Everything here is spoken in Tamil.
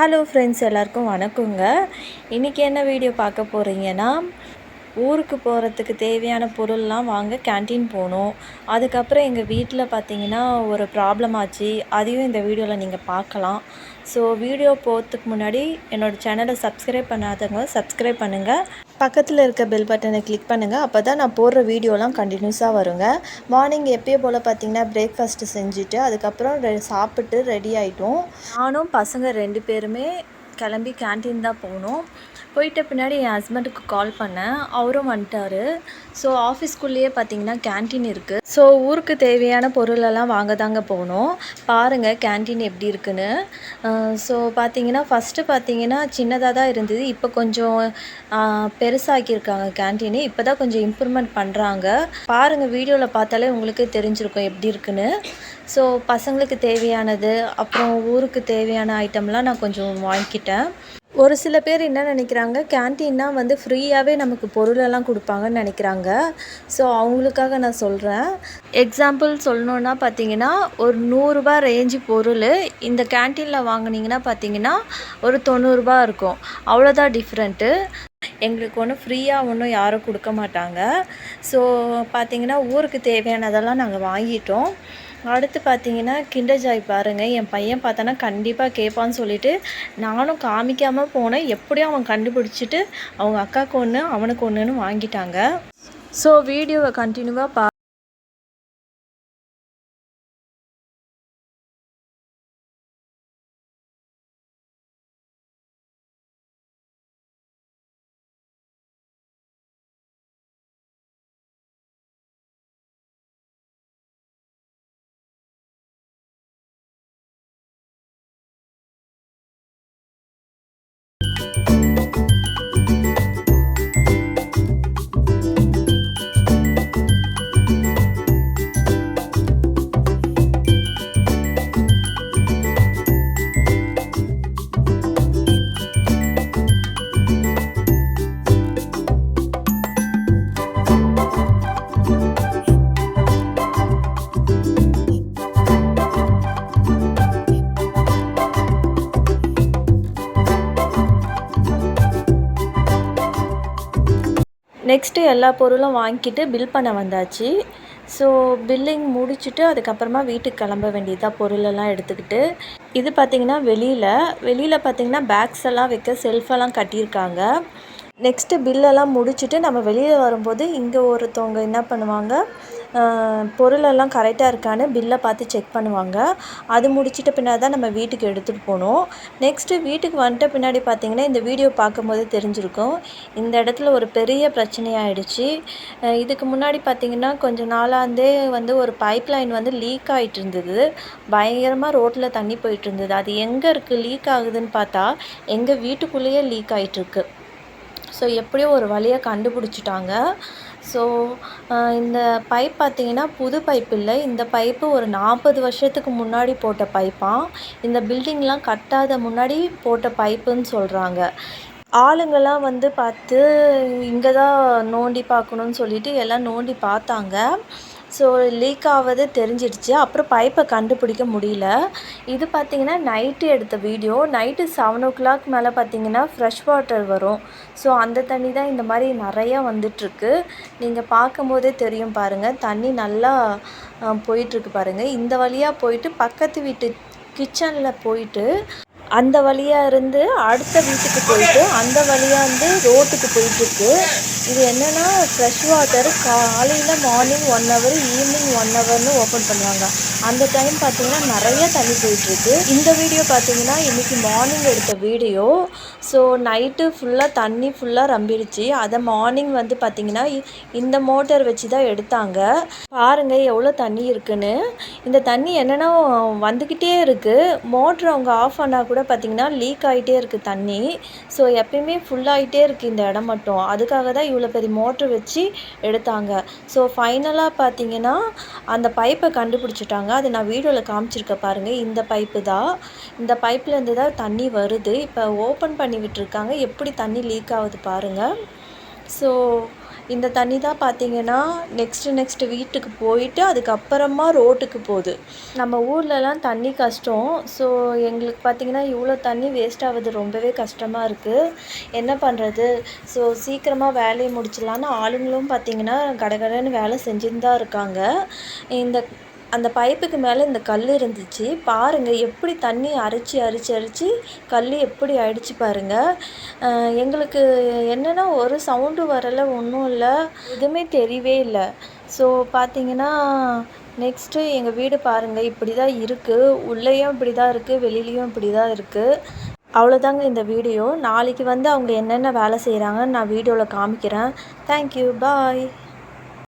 ஹலோ ஃப்ரெண்ட்ஸ் எல்லாருக்கும் வணக்கங்க. இன்றைக்கி என்ன வீடியோ பார்க்க போகிறீங்கன்னா ஊருக்கு போகிறதுக்கு தேவையான பொருள்லாம் வாங்க கேன்டீன் போனோம். அதுக்கப்புறம் எங்கள் வீட்டில் பார்த்தீங்கன்னா ஒரு ப்ராப்ளம் ஆச்சு. அதையும் இந்த வீடியோவில் நீங்கள் பார்க்கலாம். ஸோ வீடியோ போகிறதுக்கு முன்னாடி என்னோடய சேனலை சப்ஸ்கிரைப் பண்ணாதவங்க சப்ஸ்கிரைப் பண்ணுங்கள் பக்கத்தில் இருக்க பெல் பட்டனை கிளிக் பண்ணுங்கள் அப்போ தான் நான் போடுற வீடியோலாம் கண்டினியூஸாக வருங்க. மார்னிங் எப்பயே போல் பார்த்தீங்கன்னா பிரேக்ஃபாஸ்ட்டு செஞ்சுட்டு அதுக்கப்புறம் ரெ சாப்பிட்டு ரெடி ஆகிட்டோம் நானும் பசங்க ரெண்டு பேருமே கிளம்பி கேன்டீன் தான் போனோம். போயிட்ட பின்னாடி என் ஹஸ்பண்டுக்கு கால் பண்ணேன். அவரும் வந்துட்டார். ஸோ ஆஃபீஸ்க்குள்ளேயே பார்த்தீங்கன்னா கேன்டீன் இருக்குது ஸோ ஊருக்கு தேவையான பொருளெல்லாம் வாங்க தாங்க போனோம். பாருங்கள் கேன்டீன் எப்படி இருக்குன்னு. ஸோ பார்த்தீங்கன்னா ஃபஸ்ட்டு பார்த்தீங்கன்னா சின்னதாக தான் இருந்தது. இப்போ கொஞ்சம் பெருசாக்கியிருக்காங்க கேன்டீனு இப்போ தான் கொஞ்சம் இம்ப்ரூவ்மெண்ட் பண்ணுறாங்க பாருங்கள் வீடியோவில் பார்த்தாலே உங்களுக்கு தெரிஞ்சிருக்கும் எப்படி இருக்குன்னு. ஸோ பசங்களுக்கு தேவையானது அப்புறம் ஊருக்கு தேவையான ஐட்டம்லாம் நான் கொஞ்சம் வாங்கிக்கிட்டேன். ஒரு சில பேர் என்ன நினைக்கிறாங்க கேன்டீன்னா வந்து ஃப்ரீயாகவே நமக்கு பொருளெல்லாம் கொடுப்பாங்கன்னு நினைக்கிறாங்க. ஸோ அவங்களுக்காக நான் சொல்கிறேன் எக்ஸாம்பிள் சொல்லணுன்னா பார்த்தீங்கன்னா ஒரு நூறுரூபா ரேஞ்சு பொருள் இந்த கேன்டீனில் வாங்கினீங்கன்னா பார்த்தீங்கன்னா ஒரு தொண்ணூறுரூபா இருக்கும். அவ்வளோதான் டிஃப்ரெண்ட்டு எங்களுக்கு ஒன்றும் ஃப்ரீயாக ஒன்றும் யாரும் கொடுக்க மாட்டாங்க. ஸோ பார்த்தீங்கன்னா ஊருக்கு தேவையானதெல்லாம் நாங்கள் வாங்கிட்டோம். அடுத்து பார்த்தீங்கன்னா கிண்டர் ஜாய் பாருங்கள் என் பையன் பார்த்தானா கண்டிப்பாக கேட்பான்னு சொல்லிட்டு நானும் காமிக்காமல் போனேன். எப்படியும் அவன் கண்டுபிடிச்சிட்டு அவங்க அக்காவுக்கு ஒன்று அவனுக்கு ஒன்றுன்னு வாங்கிட்டாங்க. ஸோ வீடியோவை கண்டினியூவாக பா நெக்ஸ்ட்டு எல்லா பொருளும் வாங்கிட்டு பில் பண்ண வந்தாச்சு. ஸோ பில்லிங் முடிச்சுட்டு அதுக்கப்புறமா வீட்டுக்கு கிளம்ப வேண்டியதாக பொருளெல்லாம் எடுத்துக்கிட்டு இது பார்த்திங்கன்னா வெளியில். வெளியில் பார்த்திங்கன்னா பேக்ஸ் எல்லாம் வைக்க செல்ஃபெல்லாம் கட்டியிருக்காங்க. நெக்ஸ்ட்டு பில்லெல்லாம் முடிச்சுட்டு நம்ம வெளியில் வரும்போது இங்கே ஒருத்தவங்க என்ன பண்ணுவாங்க பொருளெல்லாம் கரெக்டாக இருக்கான்னு பில்லை பார்த்து செக் பண்ணுவாங்க. அது முடிச்சிட்ட பின்னாடி தான் நம்ம வீட்டுக்கு எடுத்துகிட்டு போகணும். நெக்ஸ்ட்டு வீட்டுக்கு வந்துட்ட பின்னாடி பார்த்திங்கன்னா இந்த வீடியோ பார்க்கும்போது தெரிஞ்சிருக்கும். இந்த இடத்துல ஒரு பெரிய பிரச்சனையாயிடுச்சு. இதுக்கு முன்னாடி பார்த்திங்கன்னா கொஞ்சம் நாளாந்தே வந்து ஒரு பைப் லைன் வந்து லீக் ஆகிட்டு இருந்தது. பயங்கரமாக ரோட்டில் தண்ணி போயிட்டு இருந்தது. அது எங்கே இருக்குது லீக் ஆகுதுன்னு பார்த்தா எங்கள் வீட்டுக்குள்ளேயே லீக் ஆகிட்டுருக்கு ஸோ எப்படியோ ஒரு வழியாக கண்டுபிடிச்சிட்டாங்க. ஸோ இந்த பைப் பார்த்திங்கன்னா புது பைப் இல்லை. இந்த பைப்பு ஒரு நாற்பது வருஷத்துக்கு முன்னாடி போட்ட பைப்பாக இந்த பில்டிங்லாம் கட்டாத முன்னாடி போட்ட பைப்புன்னு சொல்கிறாங்க ஆளுங்கள்லாம் வந்து பார்த்து இங்கே தான் நோண்டி பார்க்கணுன்னு சொல்லிட்டு எல்லாம் நோண்டி பார்த்தாங்க. ஸோ லீக் ஆவது தெரிஞ்சிடுச்சு. அப்புறம் பைப்பை கண்டுபிடிக்க முடியல. இது பார்த்திங்கன்னா நைட்டு எடுத்த video night seven o'clock மேலே பார்த்திங்கன்னா ஃப்ரெஷ் வாட்டர் வரும். ஸோ அந்த தண்ணி தான் இந்த மாதிரி நிறையா வந்துட்டுருக்கு. நீங்கள் பார்க்கும்போதே தெரியும் பாருங்கள் தண்ணி நல்லா போயிட்டுருக்கு பாருங்கள் இந்த வழியாக போயிட்டு பக்கத்து வீட்டு கிச்சனில் போயிட்டு அந்த வழியாக இருந்து அடுத்த வீட்டுக்கு போயிட்டு அந்த வழியாக வந்து ரோட்டுக்கு போயிட்டுருக்கு. இது என்னென்னா ஃப்ரெஷ் வாட்டர் காலையில் morning one hour evening one ஹவர்னு open பண்ணுவாங்க. அந்த டைம் பார்த்திங்கன்னா நிறைய தண்ணி போயிட்டுருக்கு. இந்த வீடியோ பார்த்திங்கன்னா இன்றைக்கி மார்னிங் எடுத்த வீடியோ ஸோ நைட்டு ஃபுல்லாக தண்ணி ஃபுல்லாக ரம்பிடுச்சு. அதை மார்னிங் வந்து பார்த்திங்கன்னா இந்த மோட்டர் வச்சு தான் எடுத்தாங்க. பாருங்கள் எவ்வளோ தண்ணி இருக்குன்னு. இந்த தண்ணி என்னென்னா வந்துக்கிட்டே இருக்குது மோட்ரு அவங்க ஆஃப் பண்ணால் கூட பார்த்திங்கன்னா லீக் ஆகிட்டே இருக்குது தண்ணி. ஸோ எப்பயுமே ஃபுல்லாகிட்டே இருக்குது இந்த இடம் மட்டும். அதுக்காக தான் இவ்வளோ பெரிய மோட்ரு வச்சு எடுத்தாங்க. ஸோ ஃபைனலாக பார்த்தீங்கன்னா அந்த பைப்பை கண்டுபிடிச்சிட்டாங்க. அதை நான் வீடியோவில் காமிச்சிருக்கேன் பாருங்கள் இந்த பைப்பு தான். இந்த பைப்லேருந்து தான் தண்ணி வருது. இப்போ ஓப்பன் பண்ணி விட்டுருக்காங்க. எப்படி தண்ணி லீக் ஆகுது பாருங்கள் ஸோ இந்த தண்ணி தான் பார்த்தீங்கன்னா நெக்ஸ்ட்டு நெக்ஸ்ட்டு வீட்டுக்கு போயிட்டு அதுக்கப்புறமா ரோட்டுக்கு போகுது. நம்ம ஊர்லலாம் தண்ணி கஷ்டம். ஸோ எங்களுக்கு பார்த்தீங்கன்னா இவ்வளோ தண்ணி வேஸ்ட் ஆகுது. ரொம்பவே கஷ்டமாக இருக்குது என்ன பண்ணுறது ஸோ சீக்கிரமாக வேலையை முடிச்சிடலான்னு ஆளுங்களும் பார்த்தீங்கன்னா கடகடன்னு வேலை செஞ்சுன்னு தான் இருக்காங்க. இந்த அந்த பைப்புக்கு மேலே இந்த கல் இருந்துச்சு. பாருங்கள் எப்படி தண்ணி அரிச்சு அரிச்சு அரிச்சு கல் எப்படி ஆயிடுச்சு பாருங்கள் எங்களுக்கு என்னென்னா ஒரு சவுண்டு வரலை ஒன்றும் இல்லை எதுவுமே தெரியவே இல்லை. ஸோ பார்த்தீங்கன்னா நெக்ஸ்ட்டு எங்கள் வீடு பாருங்கள் இப்படி தான் இருக்குது உள்ளேயும் இப்படி தான் இருக்குது வெளியிலையும் இப்படி தான் இருக்குது அவ்வளோதாங்க இந்த வீடியோ. நாளைக்கு வந்து அவங்க என்னென்ன வேலை செய்கிறாங்கன்னு நான் வீடியோவில் காமிக்கிறேன். Thank you bye